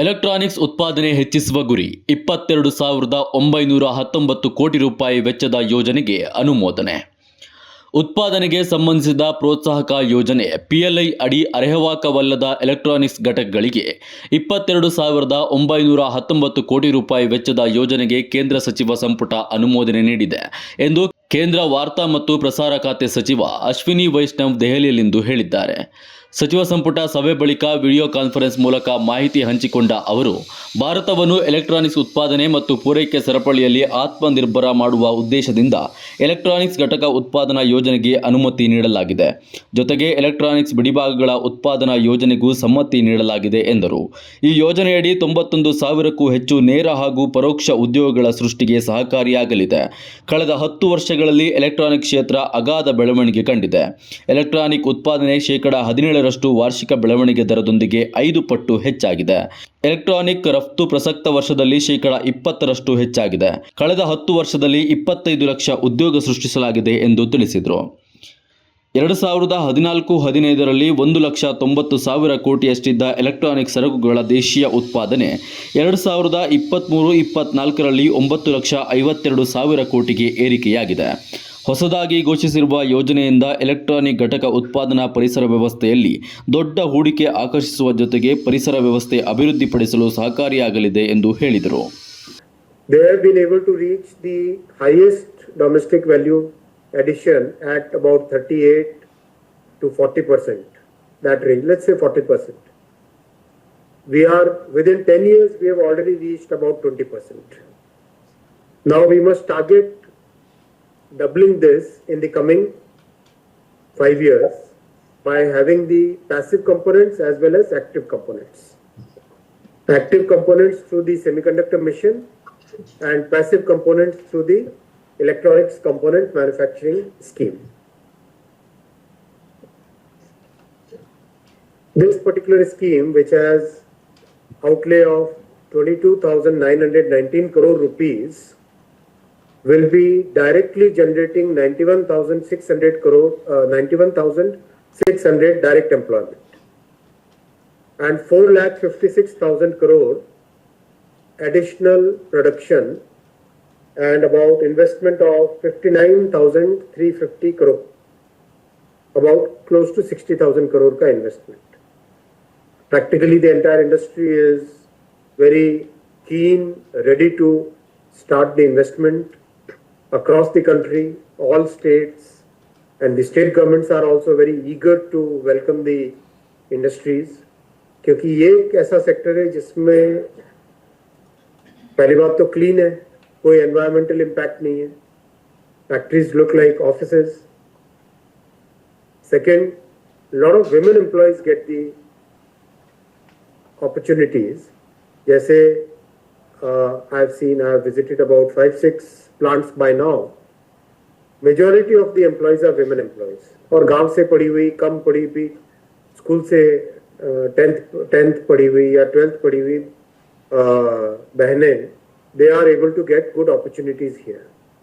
Electronics ಉತ್ಪಾದನೆ ಹೆಚ್ಚಿಸುವ ಗುರಿ ಇಪ್ಪತ್ತೆರಡು ಸಾವಿರದ ಒಂಬೈನೂರ ಹತ್ತೊಂಬತ್ತು ಕೋಟಿ ರೂಪಾಯಿ ವೆಚ್ಚದ ಯೋಜನೆಗೆ ಅನುಮೋದನೆ. ಉತ್ಪಾದನೆಗೆ ಸಂಬಂಧಿಸಿದ ಪ್ರೋತ್ಸಾಹಕ ಯೋಜನೆ ಪಿಎಲ್ಐ ಅಡಿ ಅರೆಹವಾಕವಲ್ಲದ ಎಲೆಕ್ಟ್ರಾನಿಕ್ಸ್ ಘಟಕಗಳಿಗೆ ಇಪ್ಪತ್ತೆರಡು ಸಾವಿರದ ಒಂಬೈನೂರ ಹತ್ತೊಂಬತ್ತು ಕೋಟಿ ರೂಪಾಯಿ ವೆಚ್ಚದ ಯೋಜನೆಗೆ ಕೇಂದ್ರ ಸಚಿವ ಸಂಪುಟ ಅನುಮೋದನೆ ನೀಡಿದೆ ಎಂದು ಕೇಂದ್ರ ವಾರ್ತಾ ಮತ್ತು ಪ್ರಸಾರ ಖಾತೆ ಸಚಿವ ಅಶ್ವಿನಿ ವೈಷ್ಣವ್ ದೆಹಲಿಯಲ್ಲಿಂದು ಹೇಳಿದ್ದಾರೆ. ಸಚಿವ ಸಂಪುಟ ಸಭೆ ಬಳಿಕ ವಿಡಿಯೋ ಕಾನ್ಫರೆನ್ಸ್ ಮೂಲಕ ಮಾಹಿತಿ ಹಂಚಿಕೊಂಡ ಅವರು, ಭಾರತವನ್ನು ಎಲೆಕ್ಟ್ರಾನಿಕ್ಸ್ ಉತ್ಪಾದನೆ ಮತ್ತು ಪೂರೈಕೆ ಸರಪಳಿಯಲ್ಲಿ ಆತ್ಮನಿರ್ಭರ ಮಾಡುವ ಉದ್ದೇಶದಿಂದ ಎಲೆಕ್ಟ್ರಾನಿಕ್ಸ್ ಘಟಕ ಉತ್ಪಾದನಾ ಯೋಜನೆಗೆ ಅನುಮತಿ ನೀಡಲಾಗಿದೆ. ಜೊತೆಗೆ ಎಲೆಕ್ಟ್ರಾನಿಕ್ಸ್ ಬಿಡಿಭಾಗಗಳ ಉತ್ಪಾದನಾ ಯೋಜನೆಗೂ ಸಮ್ಮತಿ ನೀಡಲಾಗಿದೆ ಎಂದರು. ಈ ಯೋಜನೆಯಡಿ ತೊಂಬತ್ತೊಂದು ಸಾವಿರಕ್ಕೂ ಹೆಚ್ಚು ನೇರ ಹಾಗೂ ಪರೋಕ್ಷ ಉದ್ಯೋಗಗಳ ಸೃಷ್ಟಿಗೆ ಸಹಕಾರಿಯಾಗಲಿದೆ. ಕಳೆದ ಹತ್ತು ವರ್ಷಗಳಲ್ಲಿ ಎಲೆಕ್ಟ್ರಾನಿಕ್ ಕ್ಷೇತ್ರ ಅಗಾಧ ಬೆಳವಣಿಗೆ ಕಂಡಿದೆ. ಎಲೆಕ್ಟ್ರಾನಿಕ್ ಉತ್ಪಾದನೆ ಶೇಕಡ ಹದಿನೇಳರಷ್ಟು ವಾರ್ಷಿಕ ಬೆಳವಣಿಗೆ ದರದೊಂದಿಗೆ ಐದು ಪಟ್ಟು ಹೆಚ್ಚಾಗಿದೆ. ಎಲೆಕ್ಟ್ರಾನಿಕ್ ರಫ್ತು ಪ್ರಸಕ್ತ ವರ್ಷದಲ್ಲಿ ಶೇಕಡಾ ಇಪ್ಪತ್ತರಷ್ಟು ಹೆಚ್ಚಾಗಿದೆ. ಕಳೆದ ಹತ್ತು ವರ್ಷದಲ್ಲಿ ಇಪ್ಪತ್ತೈದು ಲಕ್ಷ ಉದ್ಯೋಗ ಸೃಷ್ಟಿಸಲಾಗಿದೆ ಎಂದು ತಿಳಿಸಿದರು. ಎರಡು ಸಾವಿರದ ಹದಿನಾಲ್ಕು ಹದಿನೈದರಲ್ಲಿ ಒಂದು ಲಕ್ಷ ತೊಂಬತ್ತು ಸಾವಿರ ಕೋಟಿಯಷ್ಟಿದ್ದ ಎಲೆಕ್ಟ್ರಾನಿಕ್ ಸರಕುಗಳ ದೇಶೀಯ ಉತ್ಪಾದನೆ ಎರಡು ಸಾವಿರದ ಇಪ್ಪತ್ತ್ಮೂರು ಇಪ್ಪತ್ನಾಲ್ಕರಲ್ಲಿ ಒಂಬತ್ತು ಲಕ್ಷ ಐವತ್ತೆರಡು ಸಾವಿರ ಕೋಟಿಗೆ ಏರಿಕೆಯಾಗಿದೆ. ಹೊಸದಾಗಿ ಘೋಷಿಸಿರುವ ಯೋಜನೆಯಿಂದ ಎಲೆಕ್ಟ್ರಾನಿಕ್ ಘಟಕ ಉತ್ಪಾದನಾ ಪರಿಸರ ವ್ಯವಸ್ಥೆಯಲ್ಲಿ ದೊಡ್ಡ ಹೂಡಿಕೆ ಆಕರ್ಷಿಸುವ ಜೊತೆಗೆ ಪರಿಸರ ವ್ಯವಸ್ಥೆ ಅಭಿವೃದ್ಧಿಪಡಿಸಲು ಸಹಕಾರಿಯಾಗಲಿದೆ ಎಂದು ಹೇಳಿದರು They have been able to reach the highest domestic value addition at about 38 to 40 percent. That range, let's say 40 percent. We are within 10 years, we have already reached about 20%. Now we must target doubling this in the coming five years by having the passive components as well as active components. Active components through the semiconductor mission and passive components through the electronics component manufacturing scheme. This particular scheme, which has outlay of 22,919 crore rupees, will be directly generating 91,600 crore, uh, 91,600 direct employment and 4 lakh 56,000 crore additional production and about investment of 59,350 crore, about close to 60,000 crore ka investment. Practically, the entire industry is very keen, ready to start the investment across the country, all states, and the state governments are also very eager to welcome the industries. क्योंकि ये एक ऐसा sector है जिसमें पहली बात तो clean है कोई एनवायरमेंटल इम्पैक्ट नहीं है factories look like offices second lot of women employees get the opportunities जैसे I have seen I have visited about five six plants by now majority of the employees are women employees और गांव से पढ़ी हुई कम पढ़ी हुई school से tenth tenth पढ़ी हुई या ट्वेल्थ पढ़ी हुई uh, बहनें they are able to get good opportunities here